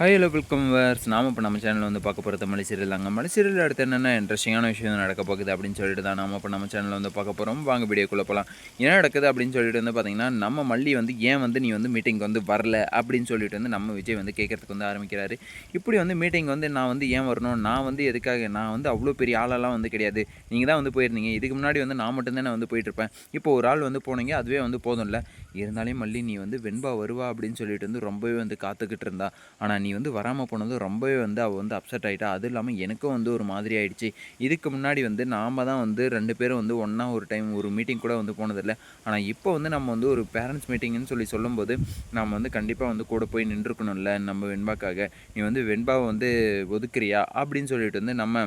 Hi hello welcome verse நாம் இப்போ நம்ம சேனலில் வந்து பார்க்க போகிறது மலை சீரியல் தாங்க. மலை சீரியல் அடுத்து என்னென்ன இன்ட்ரெஸ்டிங்கான விஷயம் நடக்க போகுது அப்படின்னு சொல்லிட்டு தான் நாம் இப்போ நம்ம சேனலில் வந்து பார்க்க போகிறோம் வாங்க வீடியோக்குள்ளே போகலாம் என்ன நடக்குது அப்படின்னு சொல்லிட்டு வந்து பார்த்தீங்கன்னா நம்ம மல்லி வந்து ஏன் வந்து நீ வந்து மீட்டிங் வந்து வரல அப்படின்னு சொல்லிட்டு வந்து நம்ம விஜய் வந்து கேட்கறதுக்கு வந்து ஆரம்பிக்கிறாரு. இப்படி வந்து மீட்டிங் வந்து நான் வந்து ஏன் வரணும்? நான் வந்து எதுக்காக? நான் வந்து அவ்வளோ பெரிய ஆளெல்லாம் வந்து கிடையாது. நீங்கள் தான் வந்து போயிருந்தீங்க. இதுக்கு முன்னாடி வந்து நான் மட்டும்தான் வந்து போயிட்டுருப்பேன். இப்போ ஒரு ஆள் வந்து போனீங்க அதுவே வந்து போதும்ல. இருந்தாலும் மல்லி நீ வந்து வெண்பா வருவா அப்படின்னு சொல்லிட்டு வந்து ரொம்பவே வந்து காத்துக்கிட்டு இருந்தா. ஆனால் நீ நீ வந்து வராமல் போனது ரொம்பவே வந்து அவள் வந்து அப்செட் ஆகிட்டா அதுவும் இல்லாமல் எனக்கும் வந்து ஒரு மாதிரி ஆகிடுச்சு இதுக்கு முன்னாடி வந்து நாம் தான் வந்து ரெண்டு பேரும் வந்து ஒன்றா ஒரு டைம் ஒரு மீட்டிங் கூட வந்து போனதில்லை. ஆனால் இப்போ வந்து நம்ம வந்து ஒரு பேரண்ட்ஸ் மீட்டிங்னு சொல்லி சொல்லும்போது நம்ம வந்து கண்டிப்பாக வந்து கூட போய் நின்றுக்கணும்ல நம்ம வெண்பாக்காக. நீ வந்து வெண்பாவை வந்து ஒதுக்குறியா? அப்படின்னு சொல்லிட்டு வந்து நம்ம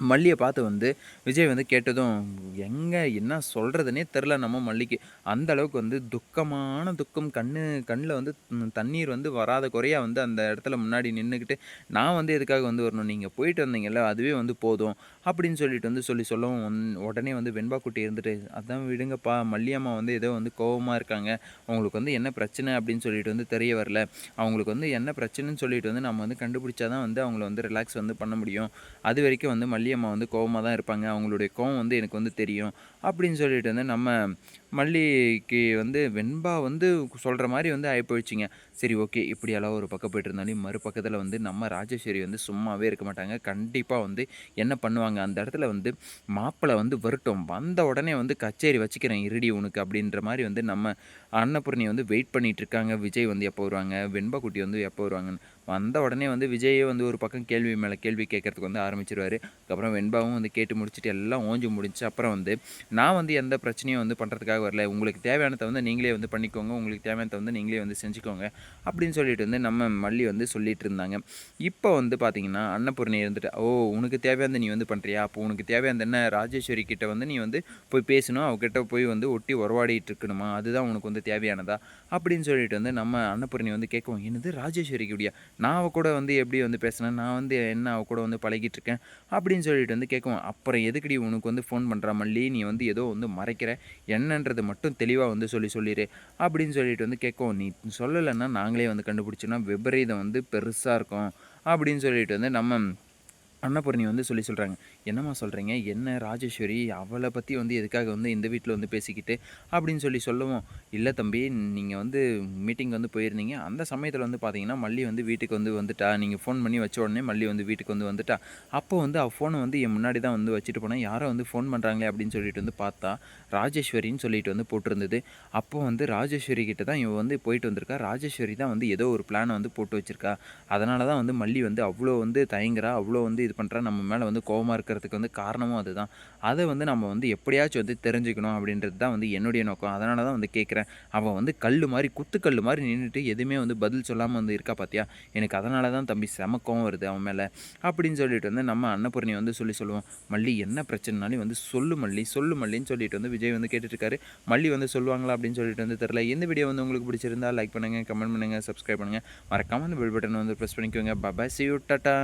மல்லியை பார்த்து வந்து விஜய் வந்து கேட்டதும் எங்கே? என்ன சொல்கிறதுனே தெரில நம்ம மல்லிக்கு. அந்த அளவுக்கு வந்து துக்கமான துக்கம். கண்ணு கண்ணில் வந்து தண்ணீர் வந்து வராத குறையாக வந்து அந்த இடத்துல முன்னாடி நின்றுக்கிட்டு நான் வந்து எதுக்காக வந்து வரணும்? நீங்கள் போயிட்டு வந்தீங்கல்ல அதுவே வந்து போதும். அப்படின்னு சொல்லிட்டு வந்து சொல்லி சொல்லவும் உன்- உடனே வந்து வெண்பா குட்டி இருந்துட்டு அதான் விடுங்கப்பா மல்லியம்மா வந்து ஏதோ வந்து கோவமாக இருக்காங்க. அவங்களுக்கு வந்து என்ன பிரச்சனை? அப்படின்னு சொல்லிட்டு வந்து தெரிய வரல. அவங்களுக்கு வந்து என்ன பிரச்சனைன்னு சொல்லிட்டு வந்து நம்ம வந்து கண்டுபிடிச்சா தான் வந்து அவங்கள வந்து ரிலாக்ஸ் வந்து பண்ண முடியும். அது வரைக்கும் வந்து மல்லியம்மா வந்து கோவமாக தான் இருப்பாங்க. அவங்களுடைய கோவம் வந்து எனக்கு வந்து தெரியும். அப்படின்னு சொல்லிட்டு வந்து நம்ம மல்லிக்கு வந்து வெண்பா வந்து சொல்கிற மாதிரி வந்து ஆகிப்போயிடுச்சிங்க சரி ஓகே. இப்படி எல்லாம் ஒரு பக்கம் போயிட்டு இருந்தாலும் மறுபக்கத்தில் வந்து நம்ம ராஜேஸ்வரி வந்து சும்மாவே இருக்க மாட்டாங்க. கண்டிப்பாக வந்து என்ன பண்ணுவாங்க? அந்த இடத்துல வந்து மாப்பிள்ளை வந்து வருட்டும். வந்த உடனே வந்து கச்சேரி வச்சுக்கிறேன் இருடி உனக்கு அப்படின்ற மாதிரி வந்து நம்ம அன்னபூர்ணி வந்து வெயிட் பண்ணிகிட்டு இருக்காங்க. விஜய் வந்து எப்போ வருவாங்க? வெண்பா குட்டி வந்து எப்போ வருவாங்கன்னு. வந்த உடனே வந்து விஜயே வந்து ஒரு பக்கம் கேள்வி மேலே கேள்வி கேட்கறதுக்கு வந்து ஆரம்பிச்சிருவார். அதுக்கப்புறம் வெண்பாவும் வந்து கேட்டு முடிச்சுட்டு எல்லாம் ஓஞ்சி முடிஞ்சு அப்புறம் வந்து நான் வந்து எந்த பிரச்சனையும் வந்து பண்ணுறதுக்காக வரல. உங்களுக்கு தேவையானதை வந்து நீங்களே வந்து பண்ணிக்கோங்க. உங்களுக்கு தேவையானதை வந்து நீங்களே வந்து செஞ்சுக்கோங்க. அப்படின்னு சொல்லிட்டு வந்து நம்ம மல்லி வந்து சொல்லிட்டு இருந்தாங்க. இப்போ வந்து பார்த்தீங்கன்னா அன்னபூர்ணி இருந்துட்டு ஓ உனக்கு தேவையானது நீ வந்து பண்ணுறியா அப்போ உனக்கு தேவையானது என்ன? ராஜேஸ்வரி கிட்ட வந்து நீ வந்து போய் பேசணும் அவகிட்ட போய் வந்து ஒட்டி உறவாடிட்டு இருக்கணுமா? அதுதான் உனக்கு வந்து தேவையானதா? அப்படின்னு சொல்லிட்டு வந்து நம்ம அன்னபூர்ணி வந்து கேட்கவும் என்னது ராஜேஸ்வரிக்கு கூடியா நான் அவ கூட வந்து எப்படி வந்து பேசுனேன்? நான் வந்து என்ன அவ கூட வந்து பழகிட்டு இருக்கேன் அப்படின்னு சொல்லிட்டு வந்து கேட்குவேன் அப்புறம் எதுக்குடி உனக்கு வந்து ஃபோன் பண்ணுறா மல்லி? நீ வந்து ஏதோ வந்து மறைக்கிற. என்னன்றது மட்டும் தெளிவாக வந்து சொல்லி சொல்லிடு அப்படின்னு சொல்லிட்டு வந்து கேட்கும் நீ சொல்லலைன்னா நாங்களே வந்து கண்டுபிடிச்சோன்னா விபரீதம் வந்து பெருசாக இருக்கும். அப்படின்னு சொல்லிட்டு வந்து நம்ம அன்னபூர்ணி வந்து சொல்லி சொல்கிறாங்க என்னம்மா சொல்கிறீங்க என்ன ராஜேஸ்வரி? அவளை பற்றி வந்து எதுக்காக வந்து இந்த வீட்டில் வந்து பேசிக்கிட்டு? அப்படின்னு சொல்லி சொல்லுவோம். இல்லை தம்பி நீங்கள் வந்து மீட்டிங் வந்து போயிருந்தீங்க. அந்த சமயத்தில் வந்து பார்த்தீங்கன்னா மல்லி வந்து வீட்டுக்கு வந்து வந்துட்டா. நீங்கள் ஃபோன் பண்ணி வச்ச உடனே மல்லி வந்து வீட்டுக்கு வந்து வந்துட்டா. அப்போ வந்து அவள் ஃபோனை வந்து என் முன்னாடி தான் வந்து வச்சுட்டு போனேன் யாரோ வந்து ஃபோன் பண்ணுறாங்களே அப்படின்னு சொல்லிட்டு வந்து பார்த்தா ராஜேஸ்வரின்னு சொல்லிட்டு வந்து போட்டிருந்தது. அப்போ வந்து ராஜேஸ்வரி கிட்ட தான் இவன் வந்து போயிட்டு வந்திருக்கா. ராஜேஸ்வரி தான் வந்து ஏதோ ஒரு பிளானை வந்து போட்டு வச்சுருக்கா. அதனால தான் வந்து மல்லி வந்து அவ்வளோ வந்து தயங்குறா. அவ்வளோ வந்து இது பண்ணுறா நம்ம மேலே வந்து கோவமாக இருக்கிறதுக்கு வந்து காரணமும் அதுதான். அதை வந்து நம்ம வந்து எப்படியாச்சும் வந்து தெரிஞ்சுக்கணும் அப்படின்றது தான் வந்து என்னுடைய நோக்கம். அதனால தான் வந்து கேட்குறேன் அவன் வந்து கல் மாதிரி குத்துக்கல் மாதிரி நின்றுட்டு எதுவுமே வந்து பதில் சொல்லாமல் வந்து இருக்கா பார்த்தியா எனக்கு அதனால தான் தம்பி செம கோவம் வருது அவன் மேலே. அப்படின்னு சொல்லிட்டு வந்து நம்ம அன்னபூர்ணி வந்து சொல்லி சொல்லுவோம். மல்லி என்ன பிரச்சனைனாலும் வந்து சொல்லு மல்லி சொல்லு மல்லின்னு சொல்லிட்டு வந்து விஜய் வந்து கேட்டுட்ருக்காரு. மல்லி வந்து சொல்லுவாங்களா? அப்படின்னு சொல்லிட்டு வந்து தெரில இந்த வீடியோ வந்து உங்களுக்கு பிடிச்சிருந்தா லைக் பண்ணுங்கள் கமெண்ட் பண்ணுங்கள் சப்ஸ்கிரைப் பண்ணுங்கள் மறக்காமல் அந்த பெல் பட்டன் வந்து ப்ரெஸ் பண்ணிக்கோங்க. Baba C you tata